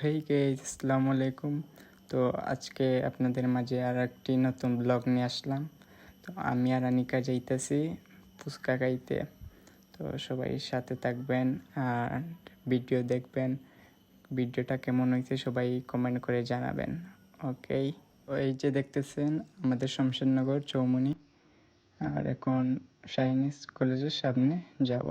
হেই gauge আসসালামু আলাইকুম। তো আজকে আপনাদের মাঝে আর একটি নতুন ব্লগ নিয়ে আসলাম। তো আমি আর আনিকা যাইতেছি ফুচকা খাইতে। তো সবাই সাথে থাকবেন আর ভিডিও দেখবেন। ভিডিওটা কেমন হয়েছে সবাই কমেন্ট করে জানাবেন। ওকে তো এই যে দেখতেছেন, আমাদের শমশেরনগর চৌমুনি আর এখন শাইনিস কলেজের সামনে যাব।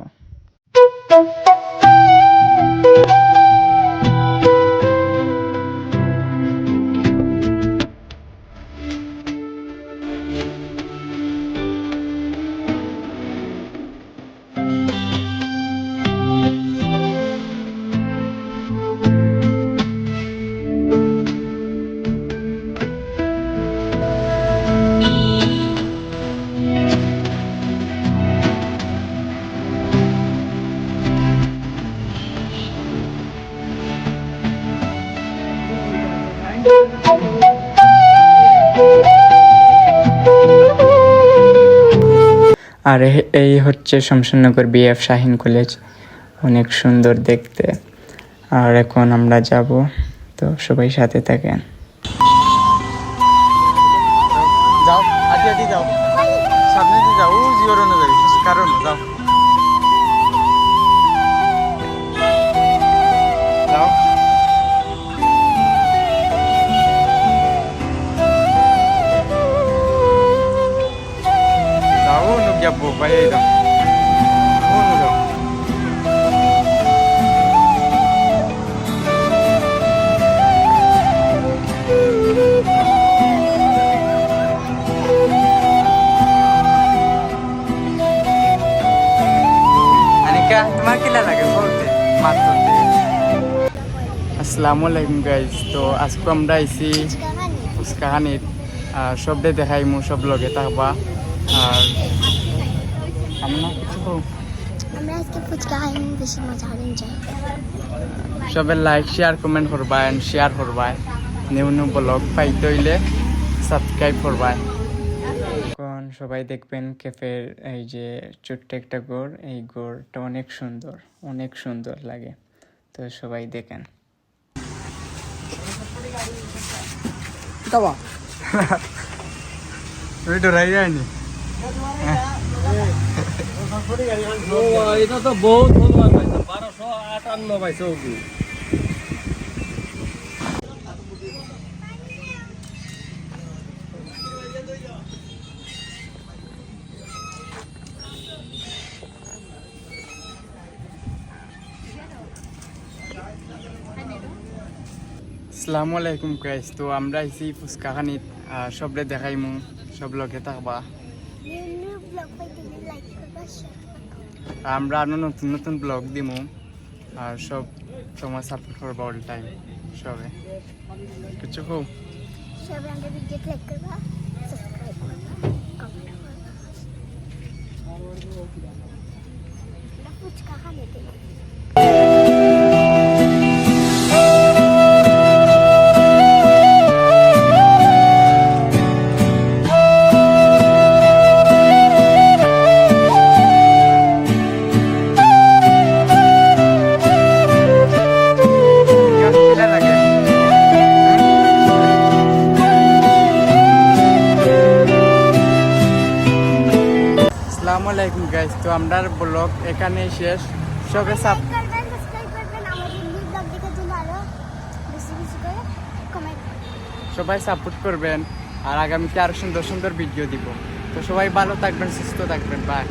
আর এই হচ্ছে Shamshernagar B F Shaheen college অনেক সুন্দর দেখতে। আর এখন আমরা যাব, তো সবাই সাথে থাকেন। যাও যাও। কারণ, যাও। যাব বাইরে যাও তোমার গাইজ তো আজকে আমরা আইছি কাহানির আর সবটা দেখাইমু, সব লগে থাকবা আর না কিছু? আমরা আজকে ফুচকা খাইনি বেশি মজা হলেন যাই। সবে লাইক শেয়ার কমেন্ট করবা এন্ড শেয়ার করবা। নিউ নিউ ব্লগ পাইতে হইলে সাবস্ক্রাইব করবা। এখন সবাই দেখবেন ক্যাফের এই যে ছোট্ট একটা গোড় এই গোড়টা অনেক সুন্দর অনেক সুন্দর লাগে। তো সবাই দেখেন। কাবা তুমি ডরাই যায়নি এটা তো বহুত পাইছে। বারোশো আটান্ন পাইছে ওগুলো আসসালামু আলাইকুম গাইস তো আমরা আইছি ফুচকা খানিত আর সবরে দেখাইমু সব লগে থাকবা আমরা আরও নতুন নতুন ব্লগ দিব আর সব তোমার সাপোর্ট করব অল টাইম সবে। কিছু খুব? গাইস তো আমরা ব্লগ এখানে শেষ। সবে সাপ সবাই সাপোর্ট করবেন আর আগামীতে আরও সুন্দর সুন্দর ভিডিও দিব। তো সবাই ভালো থাকবেন সুস্থ থাকবেন বাই